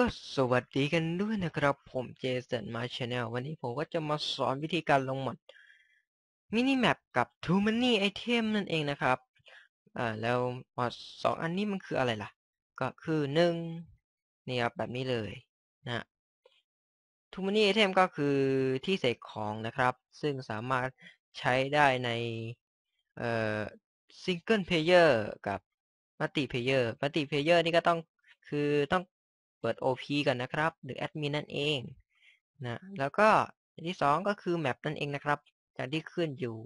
ก็สวัสดีกันด้วยนะครับ ผมเจสันมาชาแนลวันนี้ผมก็จะมาสอนวิธีการลงหมดมินิแมปกับ Too Many Item นั่นเองนะครับอ่าแล้วสองอันนี้มันคืออะไรล่ะ ก็คือหนึ่งนี่ครับแบบนี้เลยนะ Too Many Item ก็คือที่เสกของนะครับ ซึ่งสามารถใช้ได้ในเอ่อ Single Player กับ Multi Player Multi Player นี่ก็ต้องคือต้อง เปิด OP กันนะครับ หรือแอดมินนั่นเองนะแล้วก็อันที่สองก็คือแมปนั่นเองนะครับอย่างที่ขึ้นอยู่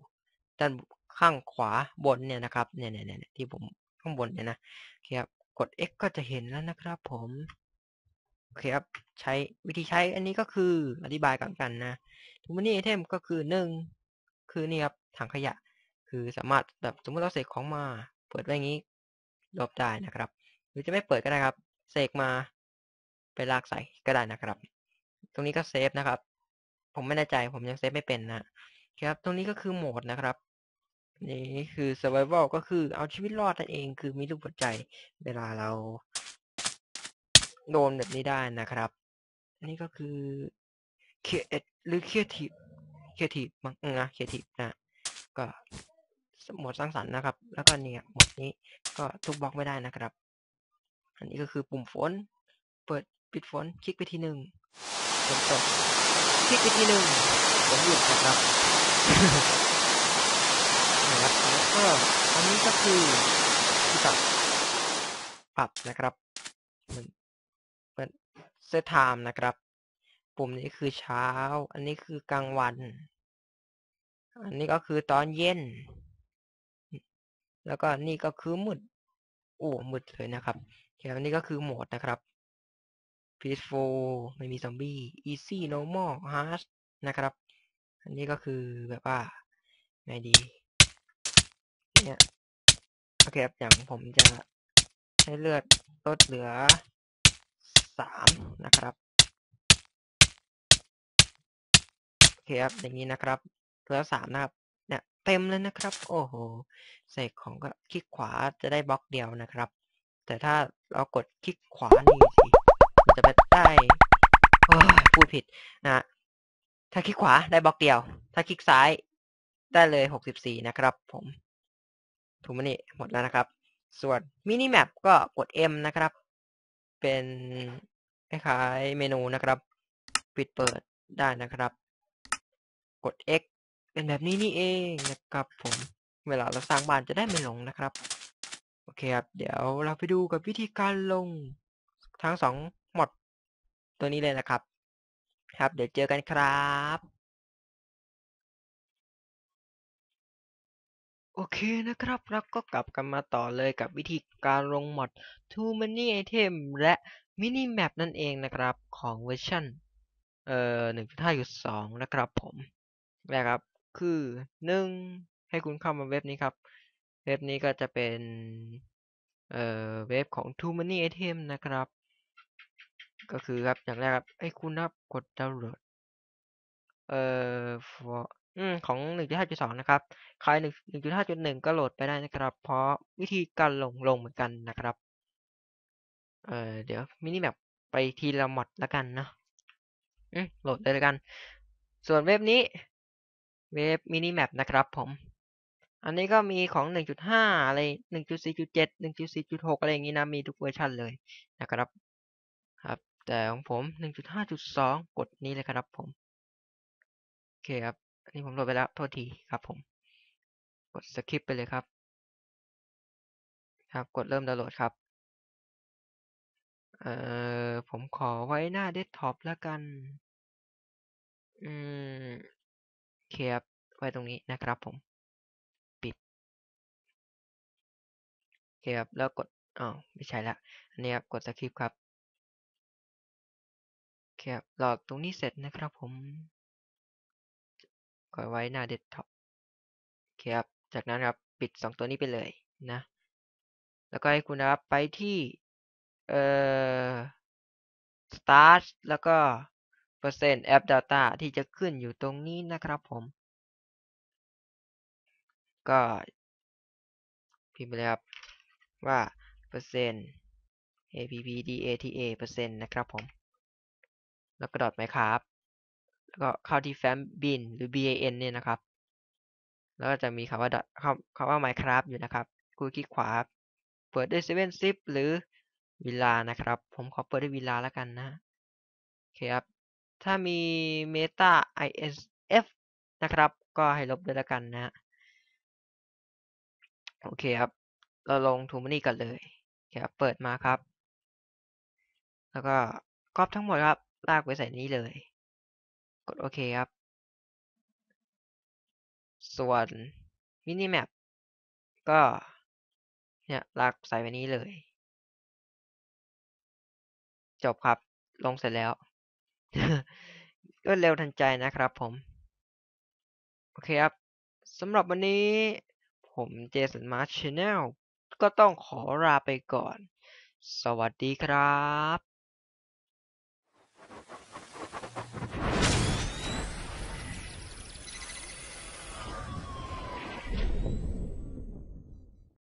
ด้านข้างขวาบนเนี่ยนะครับเนี่ยเนี่ยเนี่ยที่ผมข้างบนเนี่ยนะโอเคครับกด X ก็จะเห็นแล้วนะครับ ผมโอเคครับใช้วิธีใช้อันนี้ก็คืออธิบายกันกันนะทูมานี่ไอเทมก็คือหนึ่งคือนี่ครับถังขยะ คือสามารถแบบสมมติเราเสกของมา เปิดไว้อย่างนี้ลบได้นะครับ หรือจะไม่เปิดก็ได้ครับเสกมา ไปลากใส่ก็ได้นะครับ ตรงนี้ก็เซฟนะครับ ผมไม่แน่ใจผมยังเซฟไม่เป็นนะครับ ตรงนี้ก็คือโหมดนะครับนี่คือ survival ก็คือเอาชีวิตรอดนั่นเอง คือมีรูปหัวใจ เวลาเราโดนแบบนี้ได้นะครับอันนี้ก็คือเคหรือ creative creative มั้งนะ creative นะก็โหมดสร้างสรรค์นะครับ แล้วก็เนี่ยโหมดนี้ก็ทุกบล็อกไม่ได้นะครับ อันนี้ก็คือปุ่มฝน เปิด ปิดฝน คลิกไปทีหนึ่งฝนตก คลิกไปทีหนึ่งฝนหยุดนะครับนะครับแล้วก็อันนี้ก็คือที่ปรับปรับนะครับมันเป็นเซตไทม์นะครับ ปุ่มนี้คือเช้า อันนี้คือกลางวัน อันนี้ก็คือตอนเย็น แล้วก็นี่ก็คือมืดโอ้มืดเลยนะครับแค่อันนี้ก็คือโหมดนะครับ peaceful ไม่มีซอมบี้ easy normal hard นะครับ อันนี้ก็คือแบบว่าไงดีเนี่ยโอเคครับอย่างผมจะใช้เลือดลดเหลือสามนะครับโอเคครับอย่างนี้นะครับเหลือสามนะครับเนี่ยเต็มเลยนะครับ โอ้โหใส่ของก็คลิกขวาจะได้บล็อกเดียวนะครับ แต่ถ้าเรากดคลิกขวานี่สิ มันจะไปได้พูดผิดนะถ้าคลิกขวาได้บล็อกเดียว ถ้าคลิกซ้ายได้เลยหกสิบสี่นะครับผมถูกไหมนี่หมดแล้วนะครับ ส่วนมินิแมปก็กด M นะครับ เป็นคล้ายๆเมนูนะครับ ปิดเปิดได้นะครับ กด X เป็นแบบนี้นี่เองนะครับผมเวลาเราสร้างบ้านจะได้ไม่หลงนะครับ โอเคครับ เดี๋ยวเราไปดูกับวิธีการลงทั้งสอง หมดตัวนี้เลยนะครับ ครับ เดี๋ยวเจอกันครับโอเคนะครับแล้วก็กลับกันมาต่อเลยกับวิธีการลงหมด Too Many Item และ Mini Map นั่นเองนะครับของเวอร์ชันเอ่อ1.5.2 นะครับผมนะครับ คือหนึ่งให้คุณเข้ามาเว็บนี้ครับ เว็บนี้ก็จะเป็น เอ่อ เว็บของ Too Many Item นะครับ ก็คือครับอย่างแรกครับให้คุณครับกดดาวน์โหลดเอ่อ for อืมของ 1.5.2 นะครับ ใคร1 1.5.1 ก็โหลดไปได้นะครับ เพราะวิธีการลงลงเหมือนกันนะครับ เอ่อ เดี๋ยวมินิแมปไปทีละมอดละกันเนาะอืมโหลดเลยละกัน ส่วนเว็บนี้ เว็บมินิแมปนะครับผม อันนี้ก็มีของ 1.5 อะไร 1.4.7 1.4.6 อะไรอย่างนี้นะ มีทุกเวอร์ชันเลยนะครับ แต่ของผม 1.5.2 กดนี้เลยครับผม โอเคครับ อันนี้ผมโหลดไปแล้ว โทษทีครับผม กดสคริปไปเลยครับ ครับ กดเริ่มดาวน์โหลดครับ เอ่อ ผมขอไว้หน้าเดสก์ท็อปแล้วกัน อืมเคครับไว้ตรงนี้นะครับผม ปิดเคครับแล้วกด อ้าว ไม่ใช่ละ อันนี้ครับ กดสคริปครับ คครับรอตรงนี้เสร็จนะครับผมก็ไว้หน้าเดสก์ท็อปโอเคครับจากนั้นครับปิดสองตัวนี้ไปเลยนะ แล้วก็ให้คุณนะครับไปที่เอ่อ start แล้วก็เปอร์เซ็นต์ app data ที่จะขึ้นอยู่ตรงนี้นะครับผม ก็พิมพ์ไปเลยครับว่าเปอร์เซ็นต์ appdata เปอร์เซ็นต์นะครับผม แล้วก็ dot minecraft แล้วก็เข้าที่ fam bin หรือ ban เนี่ยนะครับ แล้วก็จะมีคำว่า dot คำคำว่า minecraft อยู่นะครับกูคลิกขวา เปิดด้วย7 zip หรือ villa นะครับ ผมขอเปิดด้วย villa แล้วกันนะโอเคครับ ถ้ามี meta isf นะครับ ก็ให้ลบด้วยแล้วกันนะ โอเคครับ เราลง t o m o n y กันเลยโอเคครับ เปิดมาครับ แล้วก็ก๊อปทั้งหมดครับ ลากไปใส่นี้เลย กดโอเคครับ ส่วน minimap ก็เนี่ยลากใส่ไว้นี้เลย จบครับลงเสร็จแล้ว รวดเร็วทันใจนะครับผม โอเคครับสำหรับวันนี้ผมเจสันมาร์ชแนลก็ต้องขอลาไปก่อน สวัสดีครับ